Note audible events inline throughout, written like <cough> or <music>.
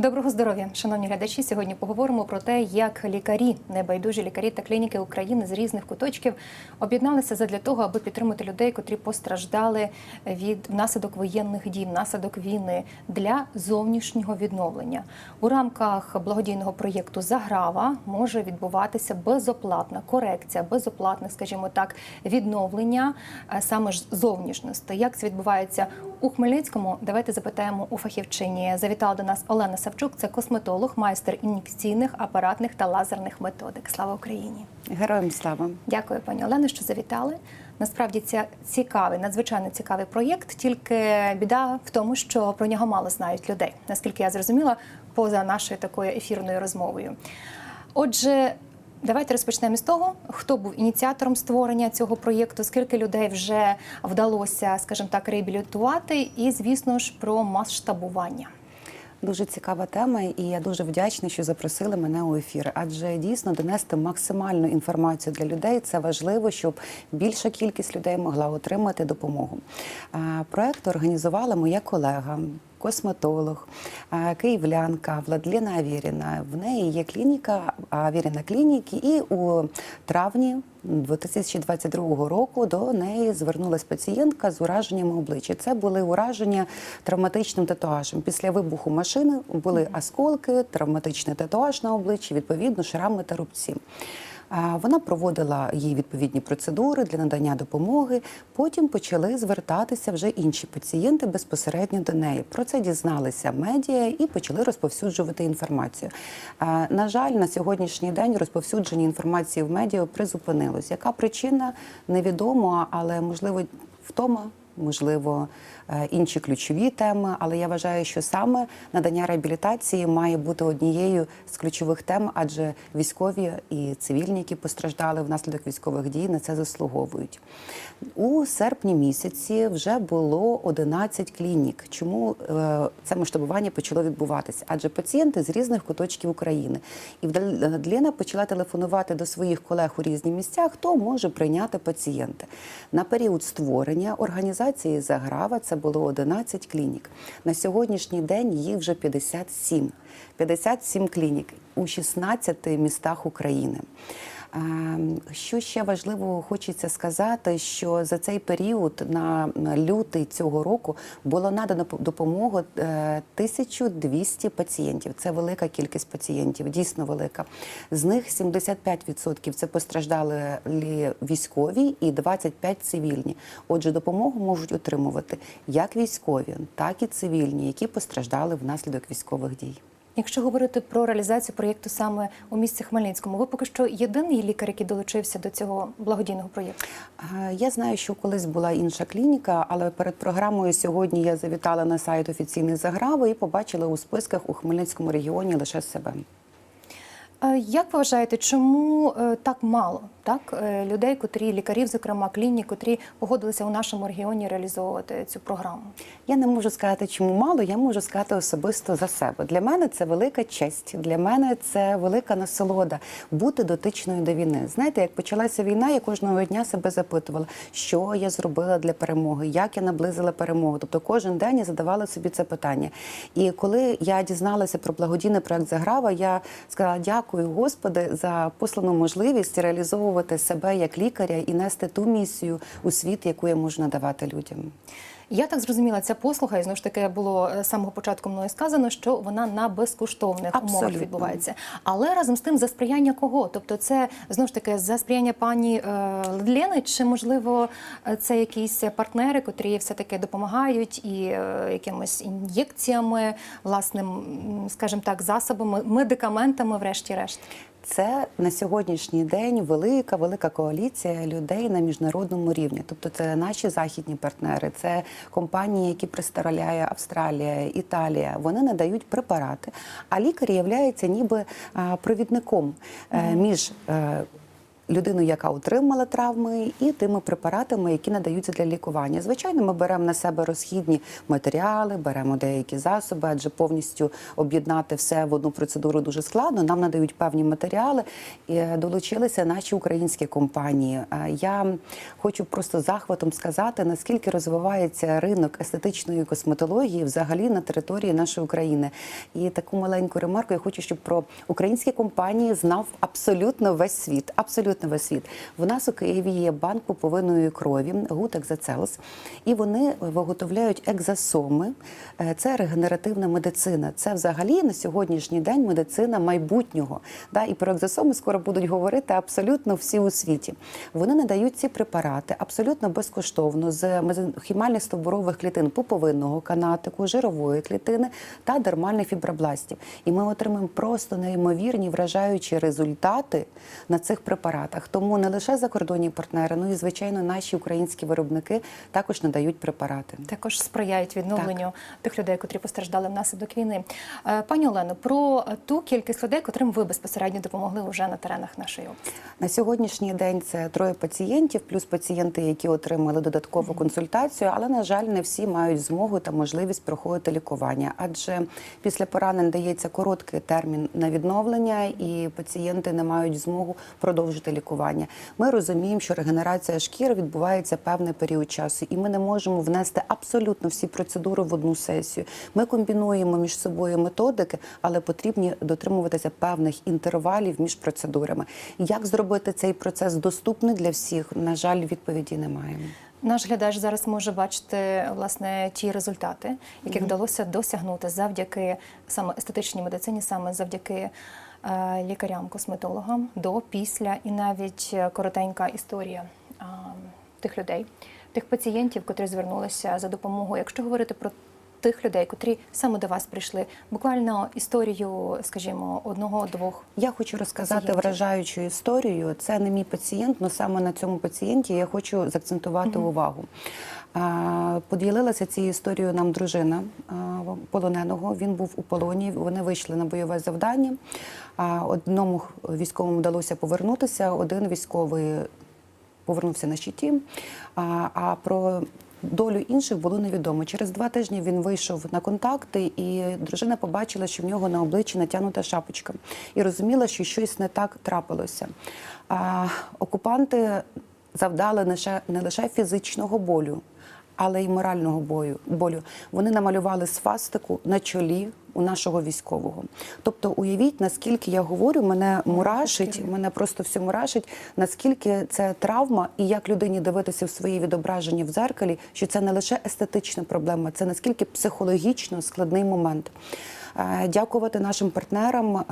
Доброго здоров'я, шановні глядачі. Сьогодні поговоримо про те, як лікарі, небайдужі лікарі та клініки України з різних куточків об'єдналися задля того, аби підтримати людей, котрі постраждали від внаслідок воєнних дій, внаслідок війни для зовнішнього відновлення. У рамках благодійного проєкту Заграва може відбуватися безоплатна корекція, безоплатне, скажімо так, відновлення е, саме ж зовнішності. Як це відбувається у Хмельницькому? Давайте запитаємо у фахівчині. Завітала до нас Олена Савчук, це косметолог, майстер ін'єкційних, апаратних та лазерних методик. Слава Україні! Героям слава. Дякую, пані Олено, що завітали. Насправді це цікавий, надзвичайно цікавий проєкт. Тільки біда в тому, що про нього мало знають людей, наскільки я зрозуміла, поза нашою такою ефірною розмовою. Отже. Давайте розпочнемо з того, хто був ініціатором створення цього проєкту, скільки людей вже вдалося, скажімо так, реабілітувати, і звісно ж про масштабування. Дуже цікава тема, і я дуже вдячна, що запросили мене у ефір. Адже дійсно донести максимальну інформацію для людей це важливо, щоб більша кількість людей могла отримати допомогу. Проект організувала моя колега. Косметолог, київлянка Владлена Авіріна. В неї є клініка Авіріна клініки, і у травні 2022 року до неї звернулася пацієнтка з ураженнями обличчя. Це були ураження травматичним татуажем. Після вибуху машини були осколки, травматичний татуаж на обличчі, відповідно, шрами та рубці. Вона проводила їй відповідні процедури для надання допомоги. Потім почали звертатися вже інші пацієнти безпосередньо до неї. Про це дізналися медіа і почали розповсюджувати інформацію. На жаль, на сьогоднішній день розповсюдження інформації в медіа призупинилось. Яка причина невідомо, але можливо втома. Можливо, е, інші ключові теми, але я вважаю, що саме надання реабілітації має бути однією з ключових тем, адже військові і цивільні, які постраждали внаслідок військових дій, на це заслуговують. У серпні місяці вже було 11 клінік. Чому е, це масштабування почало відбуватися? Адже пацієнти з різних куточків України. І Вдаліна почала телефонувати до своїх колег у різні місця, хто може прийняти пацієнти. На період створення організації Заграва це було 11 клінік. На сьогоднішній день їх вже 57. 57 клінік у 16 містах України. Ем, Що ще важливо хочеться сказати, що за цей період на лютий цього року було надано допомогу е, 1200 пацієнтів. Це велика кількість пацієнтів, дійсно велика. З них 75% це постраждали військові і 25% цивільні. Отже, допомогу можуть отримувати як військові, так і цивільні, які постраждали внаслідок військових дій. Якщо говорити про реалізацію проєкту саме у місті Хмельницькому, ви поки що єдиний лікар, який долучився до цього благодійного проєкту? Я знаю, що колись була інша клініка, але перед програмою сьогодні я завітала на сайт офіційної заграви і побачила у списках у Хмельницькому регіоні лише себе. Е, Як ви вважаєте, чому е, так мало так е, людей, котрі лікарів, зокрема клінік, котрі погодилися у нашому регіоні реалізовувати цю програму? Я не можу сказати, чому мало. Я можу сказати особисто за себе. Для мене це велика честь. Для мене це велика насолода бути дотичною до війни. Знаєте, як почалася війна, я кожного дня себе запитувала, що я зробила для перемоги, як я наблизила перемогу. Тобто кожен день я задавала собі це питання. І коли я дізналася про благодійний проект Заграва, я сказала дякую, Господи, за послану можливість реалізовувати себе як лікаря і нести ту місію у світ, яку я можу надавати людям. Я так зрозуміла, ця послуга, і знову ж таки було е, з самого початку мною сказано, що вона на безкоштовних умовах відбувається. Але разом з тим за сприяння кого? Тобто, це знову ж таки за сприяння пані е, Лени, чи можливо е, це якісь партнери, котрі все таки допомагають і е, якимись ін'єкціями, власним, скажімо так, засобами, медикаментами, врешті-решт. Це на сьогоднішній день велика, велика коаліція людей на міжнародному рівні. Тобто, це наші західні партнери, це компанії, які представляє Австралія, Італія. Вони надають препарати. А лікар є ніби провідником е, між е, людину, яка отримала травми, і тими препаратами, які надаються для лікування. Звичайно, ми беремо на себе розхідні матеріали, беремо деякі засоби, адже повністю об'єднати все в одну процедуру дуже складно. Нам надають певні матеріали. І е, долучилися наші українські компанії. Е, Я хочу просто захватом сказати, наскільки розвивається ринок естетичної косметології взагалі на території нашої України. І таку маленьку ремарку я хочу, щоб про українські компанії знав абсолютно весь світ. Абсолютно весь світ. В нас у Києві є банк пуповинної крові Гут Екзацелс, і вони виготовляють екзосоми. Е, Це регенеративна медицина. Це взагалі на сьогоднішній день медицина майбутнього. Да? І про екзосоми скоро будуть говорити абсолютно всі у світі. Вони надають ці препарати абсолютно безкоштовно з хімальних стовбурових клітин пуповинного канатику, жирової клітини та дермальних фібробластів. І ми отримаємо просто неймовірні вражаючі результати на цих препаратах. Тому не лише закордонні партнери, ну і звичайно наші українські виробники також надають препарати. також сприяють відновленню тих людей, котрі постраждали внаслідок війни. Е, Пані Олено, про ту кількість людей, котрим ви безпосередньо допомогли вже на теренах нашої області. На сьогоднішній день це троє пацієнтів, плюс пацієнти, які отримали додаткову консультацію, але на жаль, не всі мають змогу та можливість проходити лікування, адже після поранень дається короткий термін на відновлення, і пацієнти не мають змогу продовжити лікування. Ми розуміємо, що регенерація шкіри відбувається певний період часу, і ми не можемо внести абсолютно всі процедури в одну сесію. Ми комбінуємо між собою методики, але потрібні дотримуватися певних інтервалів між процедурами. Як зробити цей процес доступний для всіх? На жаль, відповіді не маємо. Наш глядач зараз може бачити власне ті результати, які вдалося досягнути завдяки саме естетичній медицині, саме завдяки е, лікарям-косметологам до, після і навіть е, коротенька історія е, тих людей, тих пацієнтів, котрі звернулися за допомогою. Якщо говорити про тих людей, котрі саме до вас прийшли, буквально історію, скажімо, одного-двох Я хочу розказати Пацієнтів. вражаючу історію. Це не мій пацієнт, але саме на цьому пацієнті я хочу заакцентувати увагу. Поділилася цією історією нам дружина полоненого. Він був у полоні. Вони вийшли на бойове завдання. Одному військовому вдалося повернутися. Один військовий повернувся на щиті. А про долю інших було невідомо. Через два тижні він вийшов на контакти, і дружина побачила, що в нього на обличчі натягнута шапочка, і розуміла, що щось не так трапилося. А, окупанти завдали не лише фізичного болю. Але й морального бою болю вони намалювали свастику на чолі у нашого військового. Тобто, уявіть, наскільки я говорю, мене мурашить, мене просто все мурашить, наскільки це травма, і як людині дивитися в свої відображення в дзеркалі, що це не лише естетична проблема, це наскільки психологічно складний момент. Е, Дякувати нашим партнерам. е,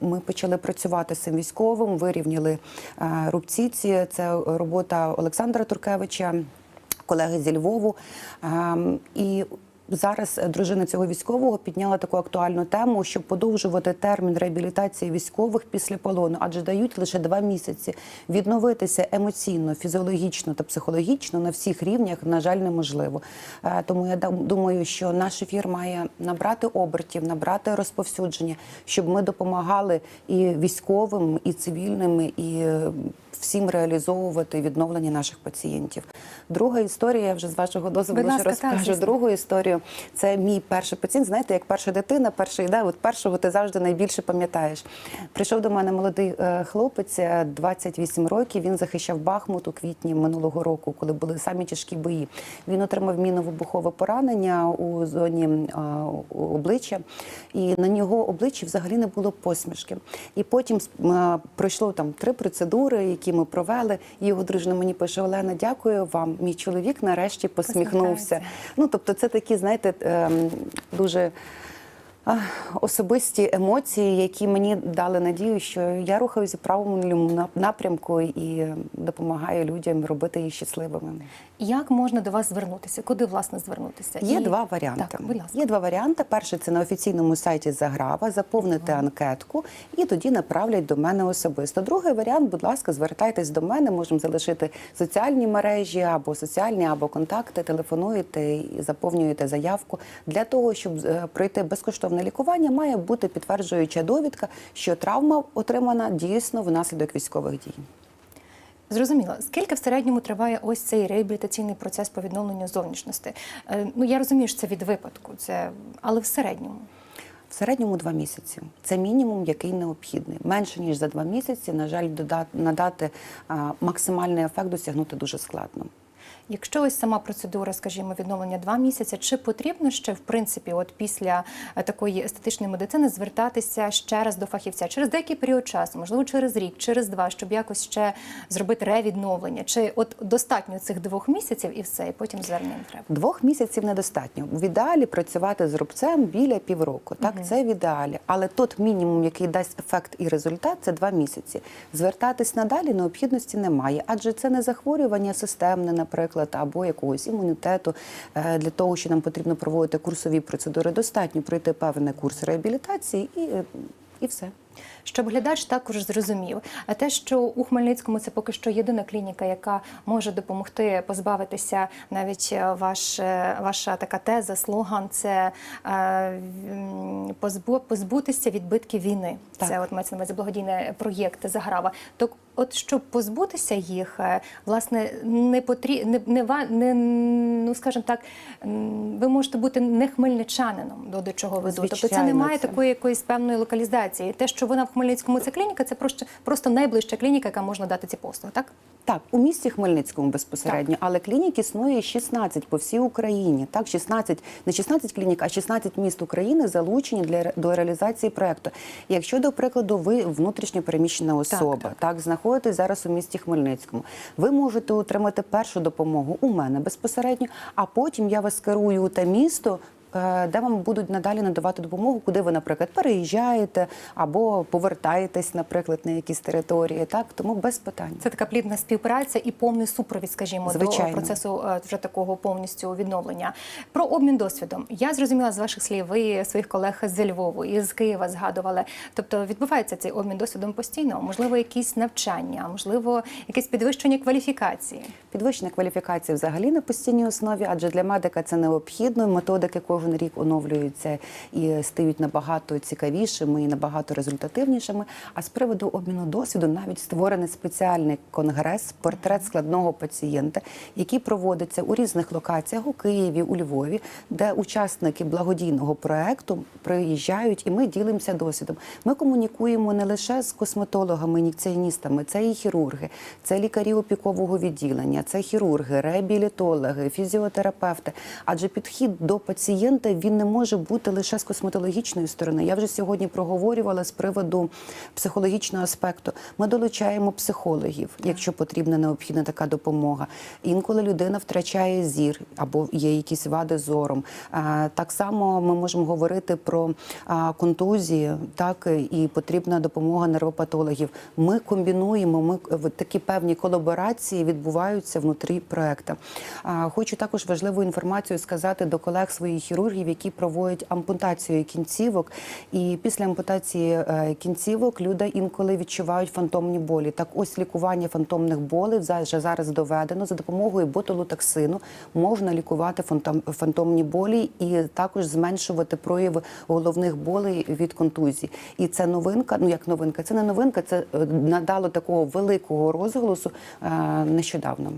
Ми почали працювати з цим військовим, вирівняли е, рубці. Це робота Олександра Туркевича колеги зі Львову. Ем, І зараз дружина цього військового підняла таку актуальну тему, щоб подовжувати термін реабілітації військових після полону, адже дають лише два місяці. Відновитися емоційно, фізіологічно та психологічно на всіх рівнях, на жаль, неможливо. Е, Тому я думаю, що наш ефір має набрати обертів, набрати розповсюдження, щоб ми допомагали і військовим, і цивільним, і е, всім реалізовувати відновлення наших пацієнтів. Друга історія, я вже з вашого дозволу ще ласка, так, розкажу. звісно. Другу історію. Це мій перший пацієнт. Знаєте, як перша дитина, перша йде, от першого ти завжди найбільше пам'ятаєш. Прийшов до мене молодий е, хлопець, е, 28 років. Він захищав Бахмут у квітні минулого року, коли були самі тяжкі бої. Він отримав мінно-вибухове поранення у зоні е, обличчя, і на нього обличчі взагалі не було посмішки. І потім е, пройшло там три процедури, які ми провели. І його дружина мені пише: Олена, дякую вам. Мій чоловік нарешті посміхнувся. Ну, тобто, це такі, знаєте, ем, дуже особисті емоції, які мені дали надію, що я рухаюся в правильному напрямку і допомагаю людям робити їх щасливими. Як можна до вас звернутися? Куди власне звернутися? Є І- два варіанти. Так, будь ласка. Є два варіанти. Перший це на офіційному сайті Заграва, заповнити анкетку і тоді направлять до мене особисто. Другий варіант, будь ласка, звертайтесь до мене. Можемо залишити соціальні мережі або соціальні, або контакти. Телефонуєте і заповнюєте заявку. Для того, щоб е, пройти безкоштовне лікування, має бути підтверджуюча довідка, що травма отримана дійсно внаслідок військових дій. Зрозуміло, скільки в середньому триває ось цей реабілітаційний процес по відновленню зовнішності? Е, Ну я розумію, що це від випадку, це але в середньому. В середньому два місяці. Це мінімум, який необхідний. Менше ніж за два місяці, на жаль, дода- надати а, максимальний ефект досягнути дуже складно. Якщо ось сама процедура, скажімо, відновлення два місяці, чи потрібно ще в принципі, от після е, такої естетичної медицини звертатися ще раз до фахівця через деякий період часу, можливо, через рік, через два, щоб якось ще зробити ревідновлення? Чи от достатньо цих двох місяців і все, і потім звернення треба? Двох місяців недостатньо. В ідеалі працювати з рубцем біля півроку. Так, це в ідеалі. Але тот мінімум, який дасть ефект і результат, це два місяці. Звертатись надалі необхідності немає, адже це не захворювання системне, наприклад, або якогось імунітету. Е, Для того, що нам потрібно проводити курсові процедури, достатньо пройти певний курс реабілітації і, е, і все. Щоб глядач також зрозумів, а те, що у Хмельницькому це поки що єдина клініка, яка може допомогти позбавитися навіть е, ваш, е, ваша така теза, слоган це е, позбу, позбутися відбитків війни. Так. Це от мається на увазі благодійний проєкт Заграва. То от щоб позбутися їх, власне, не потрі... не, не, не ну скажімо так, ви можете бути не хмельничанином, до, до чого веду. Тобто це немає це. такої якоїсь певної локалізації. Те, що вона в Хмельницькому це клініка, це просто, просто найближча клініка, яка може дати ці послуги, так? Так, у місті Хмельницькому безпосередньо, але клінік існує 16 по всій Україні. Так, 16, не 16 клінік, а 16 міст України залучені для до реалізації проекту. Якщо, до прикладу, ви внутрішньо переміщена особа, так, так. знаходитесь зараз у місті Хмельницькому, ви можете отримати першу допомогу у мене безпосередньо, а потім я вас керую у те місто. Е, Де вам будуть надалі надавати допомогу, куди ви, наприклад, переїжджаєте або повертаєтесь, наприклад, на якісь території, так тому без питань. Це така плідна співпраця і повний супровід, скажімо, Звичайно. до процесу е, вже такого повністю відновлення. Про обмін досвідом. Я зрозуміла з ваших слів, ви своїх колег з Львову і з Києва згадували. Тобто відбувається цей обмін досвідом постійно, можливо, якісь навчання, можливо, якесь підвищення кваліфікації. Підвищення кваліфікації взагалі на постійній основі, адже для медика це необхідно. Методики кожен рік оновлюються і стають набагато цікавішими і набагато результативнішими. А з приводу обміну досвіду навіть створений спеціальний конгрес портрет складного пацієнта, який проводиться у різних локаціях у Києві, у Львові, де учасники благодійного проекту приїжджають, і ми ділимося досвідом. Ми комунікуємо не лише з косметологами, ін'єкціоністами, це і хірурги, це лікарі опікового відділення, це хірурги, реабілітологи, фізіотерапевти. Адже підхід до пацієнта він не може бути лише з косметологічної сторони. Я вже сьогодні проговорювала з приводу психологічного аспекту. Ми долучаємо психологів, якщо потрібна необхідна така допомога. Інколи людина втрачає зір або є якісь вади зором. Так само ми можемо говорити про контузії, так і потрібна допомога нервопатологів. Ми комбінуємо. Ми такі певні колаборації відбуваються внутрі проекту. Хочу також важливу інформацію сказати до колег своїх хірургів, які проводять ампутацію кінцівок. І після ампутації е, кінцівок люди інколи відчувають фантомні болі. Так, ось лікування фантомних за- вже зараз доведено за допомогою ботулотоксину можна лікувати фантом, фантомні болі і також зменшувати прояви головних болей від контузії. І це новинка. Ну як новинка, це не новинка, це е, надало такого великого розголосу е, нещодавно.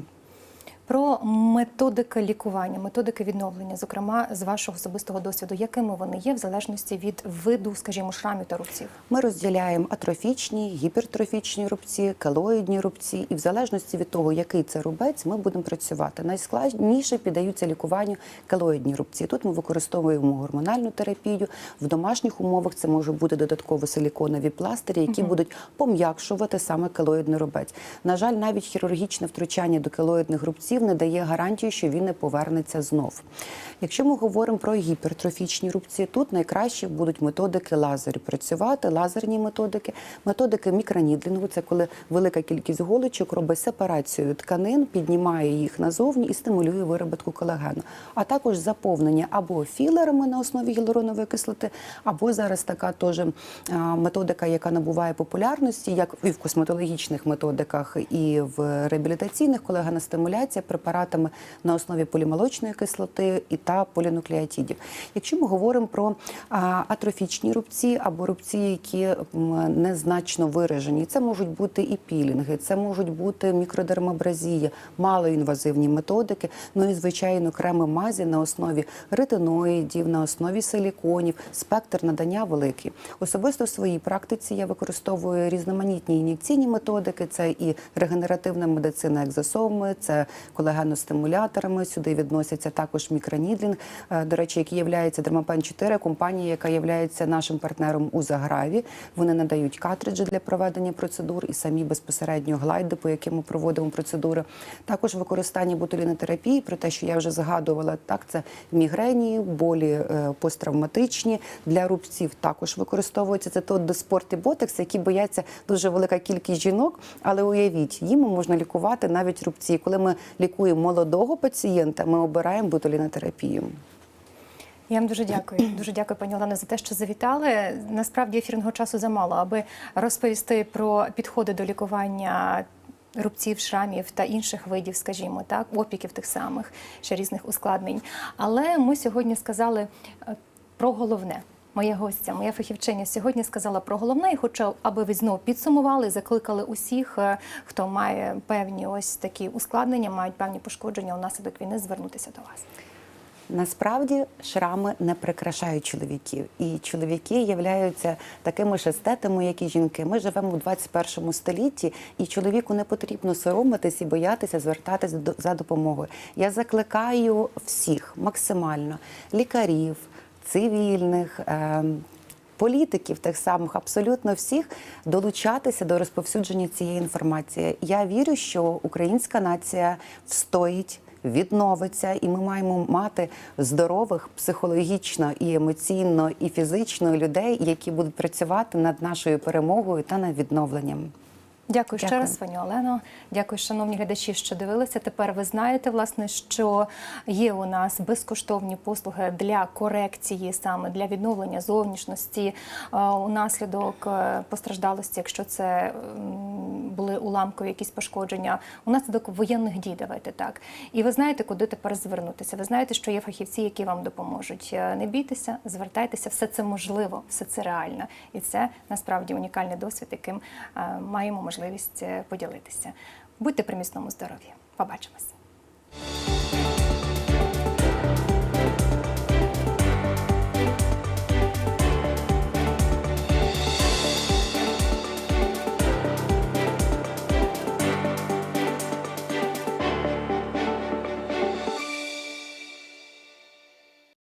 Про методики лікування, методики відновлення, зокрема з вашого особистого досвіду, якими вони є в залежності від виду, скажімо, шрамів та рубців. Ми розділяємо атрофічні, гіпертрофічні рубці, келоїдні рубці, і в залежності від того, який це рубець, ми будемо працювати. Найскладніше піддаються лікуванню келоїдні рубці. Тут ми використовуємо гормональну терапію. В домашніх умовах це може бути додатково силіконові пластирі, які будуть пом'якшувати саме келоїдний рубець. На жаль, навіть хірургічне втручання до келоїдних рубців не дає гарантії, що він не повернеться знов. Якщо ми говоримо про гіпертрофічні рубці, тут найкраще будуть методики лазерів працювати, лазерні методики, методики мікронідлінгу, це коли велика кількість голочок робить сепарацію тканин, піднімає їх назовні і стимулює вироботку колагену. А також заповнення або філерами на основі гіалуронової кислоти, або зараз така теж методика, яка набуває популярності, як і в косметологічних методиках, і в реабілітаційних колагеностимуляція препаратами на основі полімолочної кислоти і та полінуклеотидів. Якщо ми говоримо про атрофічні рубці або рубці, які незначно виражені, це можуть бути і пілінги, це можуть бути мікродермабразія, малоінвазивні методики, ну і звичайно креми мазі на основі ретиноїдів, на основі силіконів, спектр надання великий. Особисто в своїй практиці я використовую різноманітні ін'єкційні методики. Це і регенеративна медицина екзосоми, це колегеностимуляторами. Сюди відносяться також мікронідлінг, е, до речі, який є Дермапен 4 компанія, яка є нашим партнером у Заграві. Вони надають картриджі для проведення процедур і самі безпосередньо глайди, по яким ми проводимо процедури. Також використання ботулінотерапії, про те, що я вже згадувала, так це мігрені, болі е, посттравматичні для рубців. Також використовується це той диспорт і ботекс, які бояться дуже велика кількість жінок. Але уявіть, їм можна лікувати навіть рубці. Коли ми лікуємо молодого пацієнта, ми обираємо ботулінотерапію. Я вам дуже дякую. <clears throat> Дуже дякую, пані Олено, за те, що завітали. Насправді ефірного часу замало, аби розповісти про підходи до лікування. Рубців, шрамів та інших видів, скажімо так, опіків тих самих ще різних ускладнень. Але ми сьогодні сказали е, про головне. Моя гостя, моя фахівчиня сьогодні сказала про головне, і хочу, аби ви знову підсумували, закликали усіх, е, хто має певні ось такі ускладнення, мають певні пошкодження унаслідок війни, звернутися до вас. Насправді шрами не прикрашають чоловіків, і чоловіки являються такими ж естетами, як і жінки. Ми живемо у 21 столітті, і чоловіку не потрібно соромитись і боятися звертатися до- за допомогою. Я закликаю всіх максимально лікарів, цивільних. ем, Політиків тих самих абсолютно всіх долучатися до розповсюдження цієї інформації. Я вірю, що українська нація встоїть, відновиться, і ми маємо мати здорових психологічно і емоційно, і фізично людей, які будуть працювати над нашою перемогою та над відновленням. Дякую ще раз, пані Олено. Дякую, шановні глядачі, що дивилися. Тепер ви знаєте, власне, що є у нас безкоштовні послуги для корекції, саме для відновлення зовнішності е, унаслідок е, постраждалості, якщо це були уламкові якісь пошкодження, унаслідок воєнних дій. Давайте так. І ви знаєте, куди тепер звернутися. Ви знаєте, що є фахівці, які вам допоможуть. Е, Не бійтеся, звертайтеся, все це можливо, все це реально, і це насправді унікальний досвід, яким маємо можливість е, поділитися. Будьте при міцному здоров'ї. Побачимось.